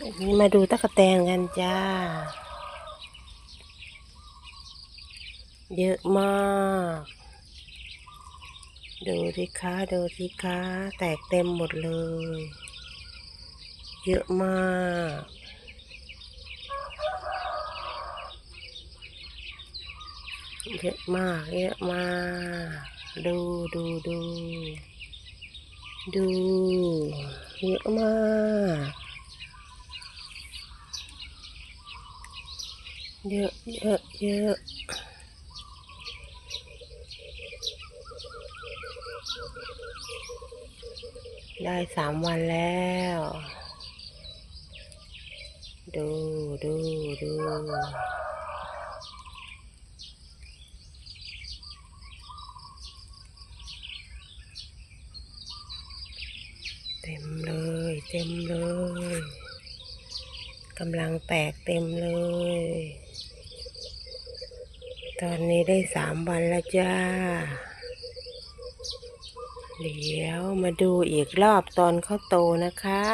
นี่มาดูตะกะแตนกันจ้า เยอะมาก ดูสิคะดูสิคะแตกเต็มหมดเลย เยอะมาก เยอะมาก เยอะมาก ดูดูดู ดู เยอะมาก เยอะเยอะเยอะได้สามวันแล้ว ดูดูดูเต็มเลย เต็มเลย กำลังแตกเต็มเลย ตอนนี้ได้สามวันแล้วจ้า เดี๋ยวมาดูอีกรอบตอนเขาโตนะคะ